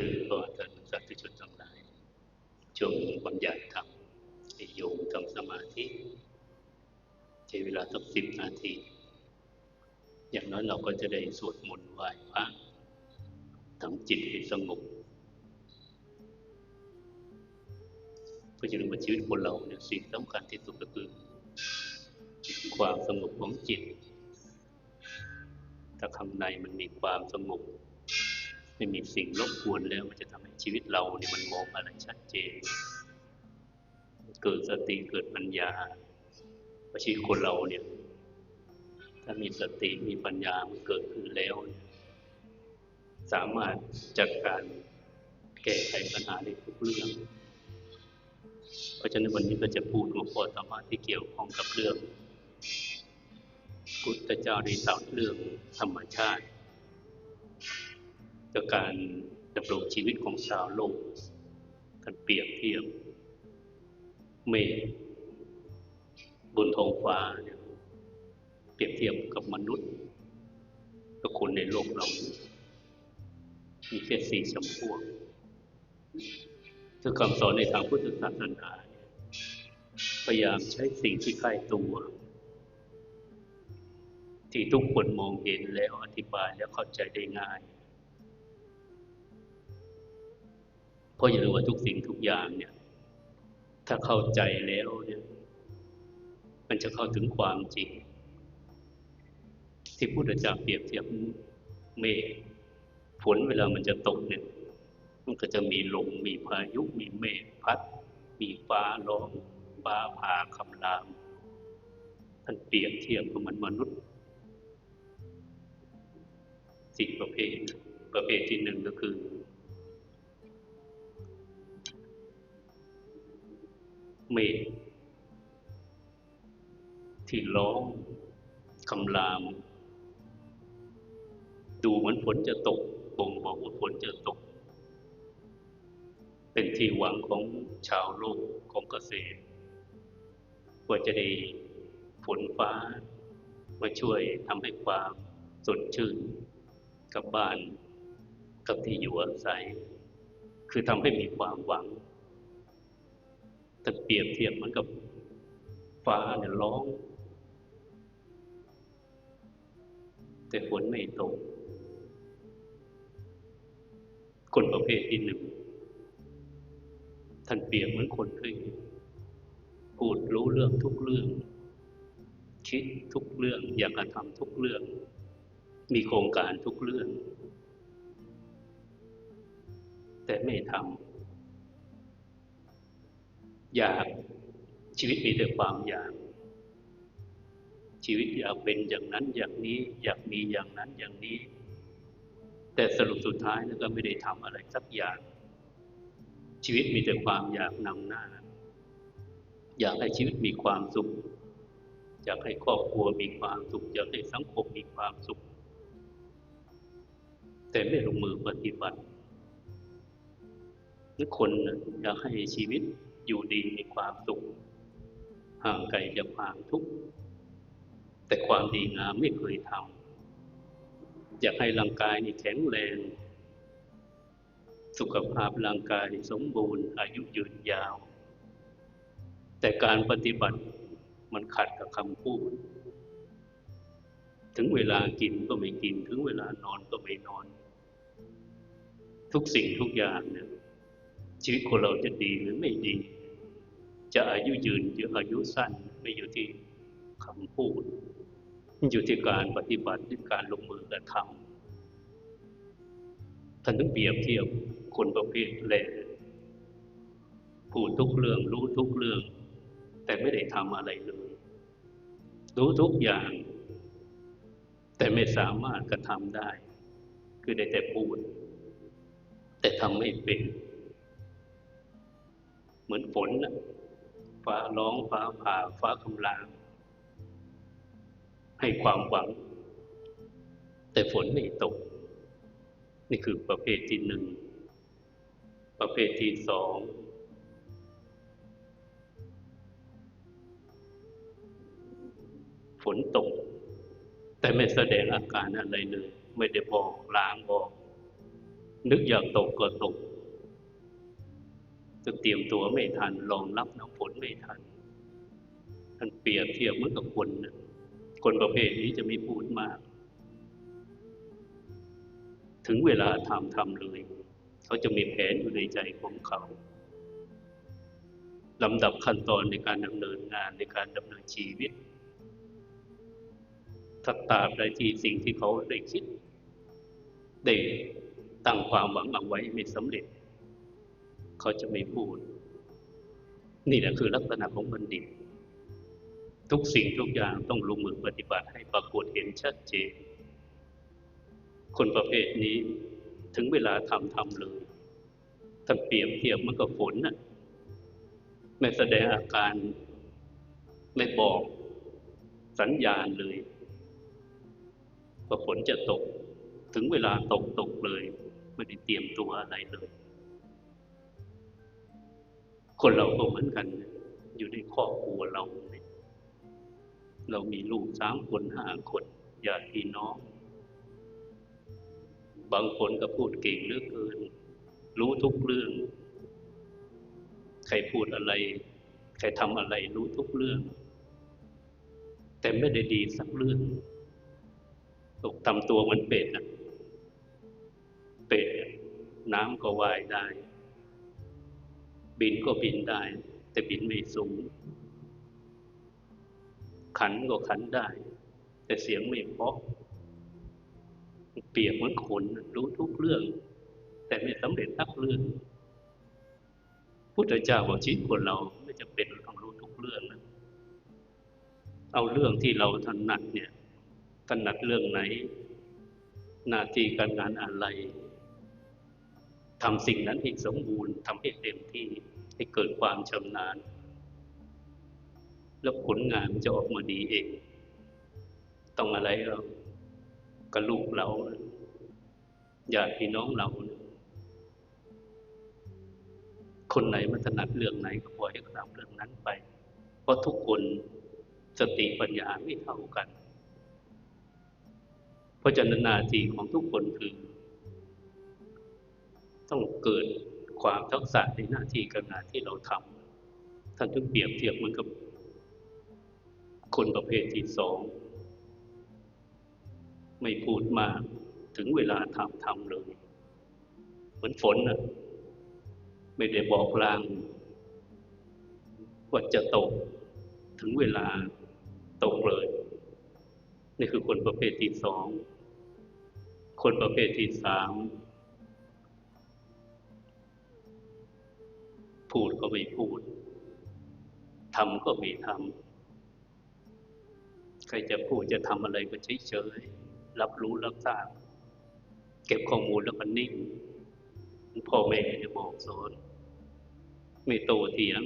คือพอท่านสาธุชนทั้งหลายจงบรรยายธรรมให้โยมทำสมาธิใช้เวลาสักสิบนาที อย่างน้อยเราก็จะได้สวดมนต์ไหว้พระทำจิตให้สงบเพื่อจะรู้ว่าชีวิตคนเราเนี่ยสิ่งสำคัญที่สุดก็คือ ความสงบของจิต ถ้าข้างในมันมีความสงบ ไม่มีสิ่งรบกวนแล้ว มันจะทำให้ชีวิตเราเนี่ยมันมองอะไรชัดเจน เกิดสติเกิดปัญญาเพระชีวิตคนเราเนี่ย ถ้ามีสติมีปัญญามันเกิดขึ้นแล้ว สามารถจัดการแก้ไขปัญหาได้ทุกเรื่อง เพราะฉะนั้นวันนี้ก็จะพูดหัวข้อธรรมะที่เกี่ยวข้องกับเรื่องพุทธเจ้าได้ตรัสเรื่องธรรมชาติ กับการดำรงชีวิตของชาวโลกท่านเปรียบเทียบเมฆบนท้องฟ้าเนี่ยเปรียบเทียบกับมนุษย์กับคนในโลกเรา มีแค่สี่จำพวกซึ่งคำสอนในทางพุทธศาสนาพยายามใช้สิ่งที่ใกล้ตัว ที่ทุกคนมองเห็นแล้วอธิบายแล้วเข้าใจได้ง่าย เพราะอย่าลืมว่าทุกสิ่งทุกอย่างเนี่ย ถ้าเข้าใจแล้วเนี่ย มันจะเข้าถึงความจริง ที่พุทธเจ้าเปรียบเทียบเมฆฝนเวลามันจะตกเนี่ย มันก็จะมีลมมีพายุมีเมฆพัด มีฟ้าร้องฟ้าผ่าคำรามท่านเปรียบเทียบกับมันมนุษย์สิ่งประเภทประเภทที่หนึ่งก็คือ เมฆที่ร้องคำราม ดูเหมือนฝนจะตกบ่งบอกว่าฝนจะตก เป็นที่หวังของชาวโลกของเกษตรว่าจะได้ฝนฟ้า มาช่วยทำให้ความสดชื่น กับบ้าน กับที่อยู่อาศัย คือทำให้มีความหวัง เปรียบเทียบเหมือนกับฟ้าเนี่ยร้อง แต่ฝนไม่ตก คนประเภทที่หนึ่งท่านเปรียบเหมือนคนที่พูดรู้เรื่องทุกเรื่อง คิดทุกเรื่อง อยากจะทำทุกเรื่อง มีโครงการทุกเรื่อง แต่ไม่ทำ อยากชีวิตมีแต่ความอยาก ชีวิตอยากเป็นอย่างนั้นอย่างนี้อยากมีอย่างนั้นอย่างนี้ แต่สรุปสุดท้ายแล้วก็ไม่ได้ทำอะไรสักอย่าง ชีวิตมีแต่ความอยากนำหน้า อยากให้ชีวิตมีความสุข อยากให้ครอบครัวมีความสุข อยากให้สังคมมีความสุข แต่ไม่ลงมือปฏิบัตินึกคนอยากให้ชีวิต อยู่ดีมีความสุขห่างไกลจากความทุกข์แต่ความดีงามไม่เคยทำอยากให้ร่างกายนี่แข็งแรง สุขภาพร่างกายสมบูรณ์ อายุยืนยาว แต่การปฏิบัติมันขัดกับคำพูด ถึงเวลากินก็ไม่กิน ถึงเวลานอนก็ไม่นอน ทุกสิ่งทุกอย่างเนี่ย ชีวิตคนเราจะดีหรือไม่ดี จะอายุยืนหรืออายุสั้นไม่อยู่ที่คำพูด อยู่ที่การปฏิบัติที่การลงมือกระทำท่านถึงเปรียบเทียบคนประเภทแรกพูดทุกเรื่องรู้ทุกเรื่อง แต่ไม่ได้ทำอะไรเลย รู้ทุกอย่าง แต่ไม่สามารถกระทำได้ คือได้แต่พูด แต่ทำไม่เป็น เหมือนฝนนะฟ้าร้องฟ้าผ่าฟ้าคำรามให้ความหวัง แต่ฝนไม่ตก นี่คือประเภทที่หนึ่งประเภทที่สองฝนตก แต่ไม่แสดงอาการอะไรเลย ไม่ได้บอกล้างบอก นึกอยากตกก็ตก จะเตรียมตัวไม่ทันรองรับน้ำฝนไม่ทันท่านเปรียบเทียบเหมือนกับคนนะคนประเภทนี้จะไม่พูดมาก ถึงเวลาทำทำเลย เขาจะมีแผนอยู่ในใจของเขาลำดับขั้นตอนในการดำเนินงานในการดำเนินชีวิตถ้าตาบใดที่สิ่งที่เขาได้คิด ได้ตั้งความหวังเอาไว้ไม่สำเร็จ เขาจะไม่พูด นี่แหละคือลักษณะของบัณฑิต ทุกสิ่งทุกอย่างต้องลงมือปฏิบัติให้ปรากฏเห็นชัดเจน คนประเภทนี้ถึงเวลาทำทำเลยถ้าเปรียบเทียบมันกับฝนน่ะไม่แสดงอาการไม่บอกสัญญาณเลยว่าฝนจะตก ถึงเวลาตกตกเลย ไม่ได้เตรียมตัวอะไรเลย คนเราก็เหมือนกัน อยู่ในครอบครัวเรา เรามีลูกสามคนห้าคนญาติพี่น้อง บางคนก็พูดเก่งเหลือเกิน รู้ทุกเรื่อง ใครพูดอะไร ใครทำอะไรรู้ทุกเรื่อง แต่ไม่ได้ดีสักเรื่องตกทำตัวเหมือนเป็ดนะเป็ดน้ำก็ว่ายได้ บินก็บินได้ แต่บินไม่สูง ขันก็ขันได้ แต่เสียงไม่เพราะเปียบเหมือนคนรู้ทุกเรื่อง แต่ไม่สำเร็จทักเรื่องพุทธเจ้าบอกชีวิตคนเราไม่จะเป็นต้องรู้ทุกเรื่องนะเอาเรื่องที่เราถนัดเนี่ยถนัดเรื่องไหน หน้าที่การงานอะไร ทำสิ่งนั้นให้สมบูรณ์ทำให้เต็มที่ให้เกิดความชำนาญ แล้วผลงานมันจะออกมาดีเอง ต้องอะไรเรากับลูกเราญาติพี่น้องเรา คนไหนมันถนัดเรื่องไหนก็ปล่อยให้เขาทำเรื่องนั้นไป เพราะทุกคนสติปัญญาไม่เท่ากัน เพราะฉะนั้นนาทีของทุกคนคือ ต้องเกิดความทักษะในหน้าที่การงานที่เราทำท่านถึงเปรียบเทียบเหมือนกับ คนประเภทที่สอง ไม่พูดมาก ถึงเวลาทำทำเลย เหมือนฝนนะไม่ได้บอกลางว่าจะตก ถึงเวลาตกเลย นี่คือคนประเภทที่สอง คนประเภทที่สาม พูดก็ไม่พูดทำก็ไม่ทำใครจะพูดจะทำอะไรก็เฉยๆรับรู้รับทราบเก็บข้อมูลแล้วก็นิ่งพ่อแม่จะบอกสอนไม่โตเถียง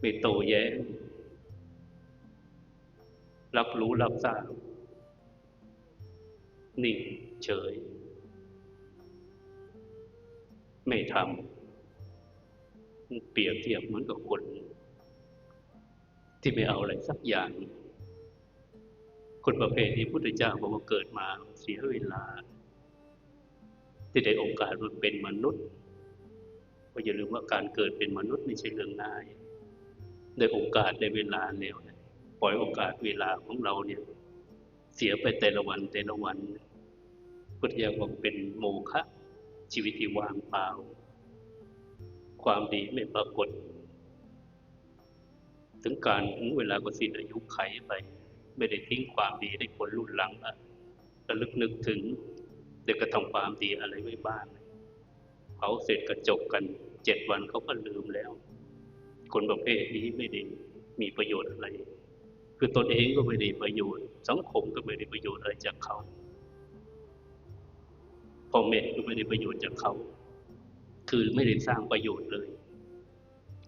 ไม่โตแย้งรับรู้รับทราบนิ่งเฉย ไม่ทำ เปรียบเทียบเหมือนกับคน ที่ไม่เอาอะไรสักอย่าง คนประเภทนี้พุทธเจ้าบอกว่าเกิดมาเสียเวลา ที่ได้โอกาสมาเป็นมนุษย์ก็อย่าลืมว่าการเกิดเป็นมนุษย์ไม่ใช่เรื่องง่ายได้โอกาสได้เวลาแล้วนะปล่อยโอกาสเวลาของเราเนี่ย เสียไปแต่ละวันแต่ละวันพุทธิยาบอกเป็นโมฆะชีวิตที่ว่างเปล่า ความดีไม่ปรากฏ ถึงการถึงเวลาก็สิ้นอายุไขไป ไม่ได้ทิ้งความดีให้คนรุ่นหลังอะระลึกนึกถึงเด็กกระทำความดีอะไรไว้บ้างเขาเสร็จกระจกกันเจ็ดวันเขาก็ลืมแล้ว คนประเภทนี้ไม่ได้มีประโยชน์อะไร คือตนเองก็ไม่ได้ประโยชน์ สังคมก็ไม่ได้ประโยชน์อะไรจากเขาพ่อแม่ก็ไม่ได้ประโยชน์จากเขา คือไม่ได้สร้างประโยชน์เลย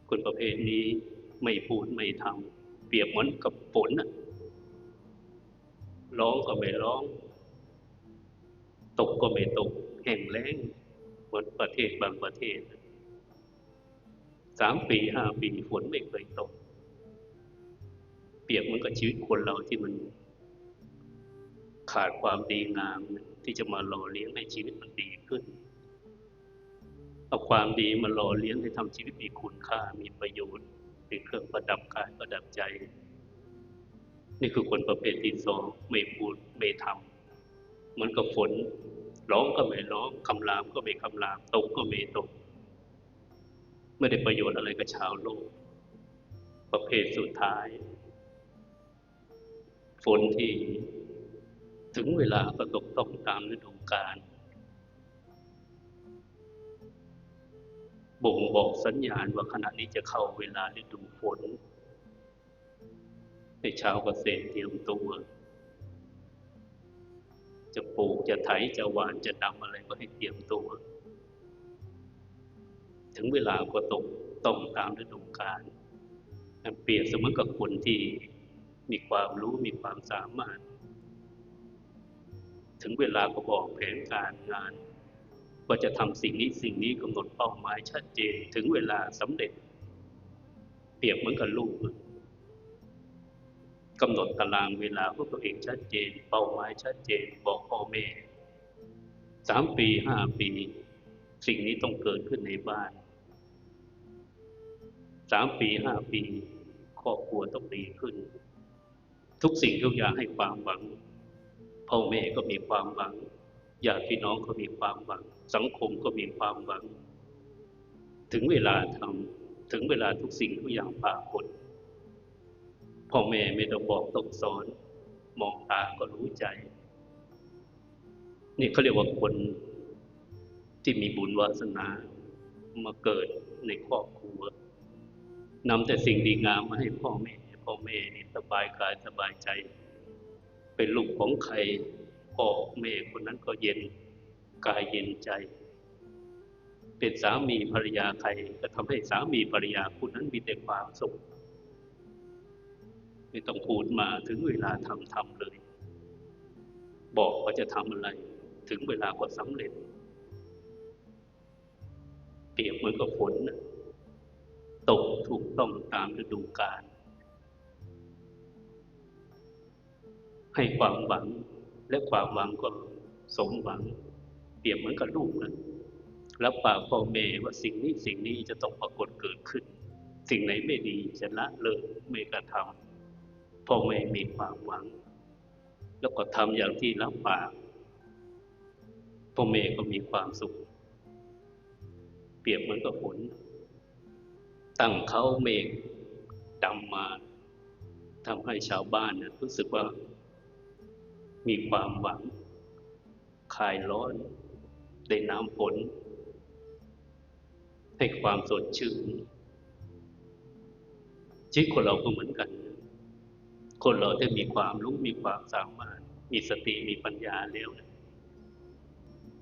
คนประเภทนี้ไม่พูดไม่ทำเปรียบเหมือนกับฝนอะร้องก็ไม่ร้อง ตกก็ไม่ตก แห้งแล้งเหมือนประเทศบางประเทศสามปีห้าปีฝนไม่เคยตก เปรียบเหมือนกับชีวิตคนเราที่มัน ขาดความดีงามที่จะมาหล่อเลี้ยงให้ชีวิตมันดีขึ้น เอาความดีมาหล่อเลี้ยงให้ทำชีวิตมีคุณค่ามีประโยชน์เป็นเครื่องประดับกายประดับใจ นี่คือคนประเภทที่สองไม่พูดไม่ทำเหมือนกับฝนร้องก็ไม่ร้องคำรามก็ไม่คำรามตกก็ไม่ตกไม่ได้ประโยชน์อะไรกับชาวโลก ประเภทสุดท้าย ฝนที่ถึงเวลาก็ตกต้องตามฤดูกาล บ่งบอกสัญญาณว่าขณะนี้จะเข้าเวลาฤดูฝนให้ชาวเกษตรเตรียมตัว จะปลูกจะไถจะหวานจะดำอะไรก็ให้เตรียมตัว ถึงเวลาก็ตกต้องตามฤดูกาลเปรียบเสมือนกับคนที่มีความรู้มีความสามารถ ถึงเวลาก็บอกแผนการงาน ว่าจะทำสิ่งนี้สิ่งนี้กำหนดเป้าหมายชัดเจนถึงเวลาสำเร็จ เปรียบเหมือนกับลูกกำหนดตารางเวลาของตัวเองชัดเจน เป้าหมายชัดเจน บอกพ่อแม่สามปีห้าปี สิ่งนี้ต้องเกิดขึ้นในบ้านสามปีห้าปีครอบครัวต้องดีขึ้น ทุกสิ่งทุกอย่างให้ความหวังพ่อแม่ก็มีความหวังญาติพี่น้องก็มีความหวัง สังคมก็มีความหวัง ถึงเวลาทำถึงเวลาทุกสิ่งทุกอย่างปรากฏพ่อแม่ไม่ต้องบอกต้องสอน มองตาก็รู้ใจ นี่เขาเรียกว่าคนที่มีบุญวาสนามาเกิดในครอบครัวนำแต่สิ่งดีงามมาให้พ่อแม่พ่อแม่นี่สบายกายสบายใจ เป็นลูกของใครพ่อแม่คนนั้นก็เย็น กายเย็นใจ เป็นสามีภรรยาใครก็ทำให้สามีภรรยาคนนั้นมีแต่ความสุขไม่ต้องพูดมาถึงเวลาทำทำเลย บอกว่าจะทำอะไร ถึงเวลาก็สำเร็จ เปรียบเหมือนกับฝนตกถูกต้องตามฤดูกาลให้ความหวังและความหวังก็สมหวัง รียบเหมือนกับลูกนะรับปากพ่อแม่ว่าสิ่งนี้สิ่งนี้จะต้องปรากฏเกิดขึ้น สิ่งไหนไม่ดีจะละเลิกไม่กระทำพ่อแม่มีความหวัง แล้วก็ทำอย่างที่รับปากพ่อแม่ก็มีความสุข เปรียบเหมือนกับฝนตั้งเขาเมฆดำมาทำให้ชาวบ้านนี่ยรู้สึกว่ามีความหวังคลายร้อน ได้น้ำฝนให้ความสดชื่นชีวิตคนเราก็เหมือนกัน คนเราที่มีความรู้มีความสามารถ มีสติมีปัญญาแล้ว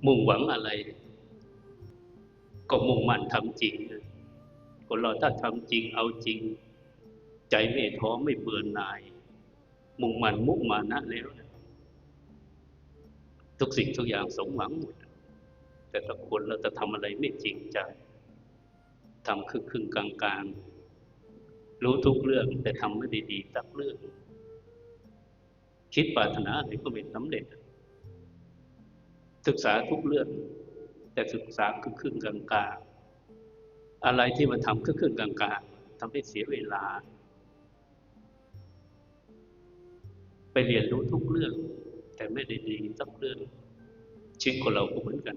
มุ่งหวังอะไร ก็มุ่งมั่นทำจริง คนเราถ้าทำจริงเอาจริง ใจไม่ท้อไม่เบื่อหน่าย มุ่งมั่นมุ่งมานะแล้วนะทุกสิ่งทุกอย่างสมหวังหมด แต่ถ้าคนเราจะทำอะไรไม่จริงใจทำครึ่งครึ่งกลางกลางรู้ทุกเรื่องแต่ทำไม่ดีๆสักเรื่อง คิดปรารถนาอะไรก็ไม่สำเร็จ ศึกษาทุกเรื่อง แต่ศึกษาครึ่งครึ่งกลางกลางอะไรที่มันทำครึ่งครึ่งกลางกลางทำให้เสียเวลา ไปเรียนรู้ทุกเรื่อง แต่ไม่ได้ดีสักเรื่องชีวิตคนเราก็เหมือนกัน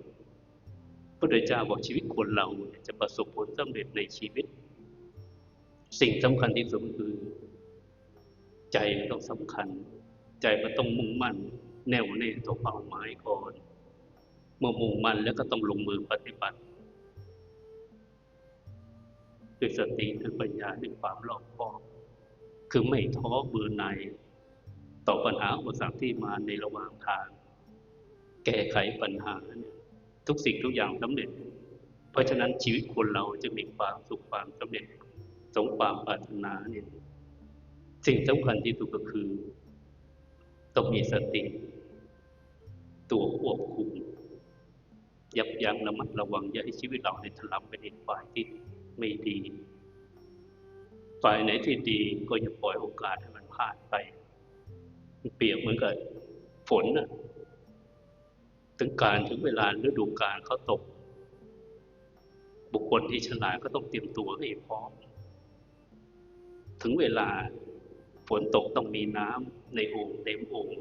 พระพุทธเจ้าบอกชีวิตคนเราจะประสบผลสำเร็จในชีวิต สิ่งสำคัญที่สุดคือ ใจต้องสำคัญ ใจมันต้องมุ่งมั่น แน่วแน่ต่อเป้าหมายก่อนเมื่อมุ่งมั่นแล้วก็ต้องลงมือปฏิบัติด้วยสติด้วยปัญญาด้วยความรอบคอบคือไม่ท้อเบื่อหนต่อปัญหาอุปสรรคที่มาในระหว่างทาง แก้ไขปัญหาเนี่ย ทุกสิ่งทุกอย่างสำเร็จ เพราะฉะนั้นชีวิตคนเราจะมีความสุขความสำเร็จสมความปรารถนาเนี่ยสิ่งสำคัญที่สุดก็คือต้องมีสติ ตัวควบคุม ยับยั้งระมัดระวังอย่าให้ชีวิตเราในถลำไปในฝ่ายที่ไม่ดี ฝ่ายไหนที่ดีก็อย่าปล่อยโอกาสให้มันพลาดไป เปรียบเหมือนกับฝนนะ ถึงการถึงเวลาฤดูกาลเขาตก บุคคลที่ฉลาดก็ต้องเตรียมตัวให้พร้อม ถึงเวลาฝนตกต้องมีน้ำในโอ่งเต็มโอ่ง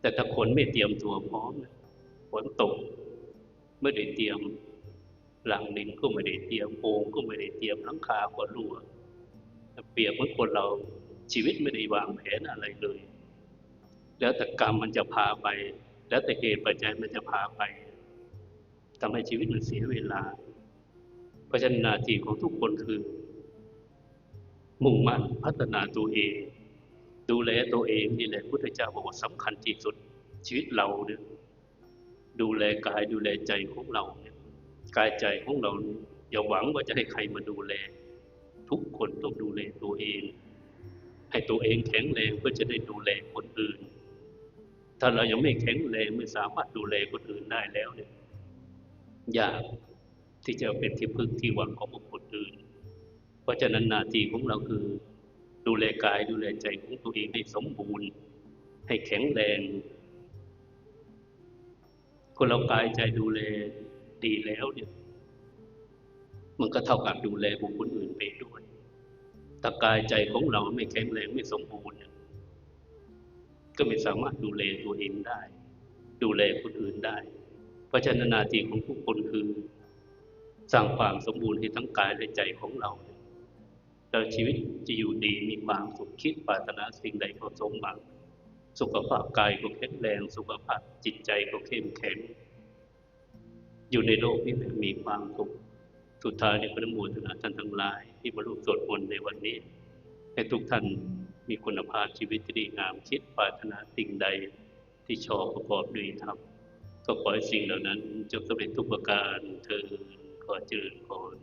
แต่ถ้าคนไม่เตรียมตัวพร้อมฝนตกไม่ได้เตรียมหลังดินก็ไม่ได้เตรียมโอ่งก็ไม่ได้เตรียมหลังคาก็รั่วเปรียบเหมือนคนเราชีวิตไม่ได้วางแผนอะไรเลย แล้วแต่กรรมมันจะพาไป แล้วแต่เหตุปัจจัยมันจะพาไปทำให้ชีวิตมันเสียเวลา เพราะฉะนั้นหน้าที่ของทุกคนคือ มุ่งมั่นพัฒนาตัวเอง ดูแลตัวเองนี่แหละพุทธเจ้าบอกว่าสำคัญที่สุดชีวิตเราเนี่ยดูแลกายดูแลใจของเราเนี่ยกายใจของเราอย่าหวังว่าจะให้ใครมาดูแล ทุกคนต้องดูแลตัวเอง ให้ตัวเองแข็งแรงเพื่อจะได้ดูแลคนอื่น ถ้าเรายังไม่แข็งแรงไม่สามารถดูแลคนอื่นได้แล้วเนี่ยยากที่จะเป็นที่พึ่งที่หวังของบุคคลอื่น เพราะฉะนั้นหน้าที่ของเราคือ ดูแลกายดูแลใจของตัวเองให้สมบูรณ์ ให้แข็งแรง คนเรากายใจดูแลดีแล้วเนี่ย มันก็เท่ากับดูแลบุคคลอื่นไปด้วยถ้ากายใจของเราไม่แข็งแรงไม่สมบูรณ์เนี่ย ก็ไม่สามารถดูแลตัวเองได้ ดูแลคนอื่นได้ เพราะฉะนั้นนาทีของทุกคนคือ สร้างความสมบูรณ์ให้ทั้งกายและใจของเราเราชีวิตจะอยู่ดีมีความสุขคิดปรารถนาสิ่งใดก็สมหวัง สุขภาพกายก็แข็งแรง สุขภาพจิตใจก็เข้มแข็งอยู่ในโลกนี้มีความสุขสุดท้ายในพระมูลธนาท่านทั้งหลาย ที่มาร่วมสวดมนต์ในวันนี้ ให้ทุกท่าน มีคุณภาพชีวิตที่ดีงามคิดปรารถนาสิ่งใดที่ชอบประกอบด้วยธรรมก็ขอให้สิ่งเหล่านั้นจงสำเร็จทุกประการเธอขอเจริญพร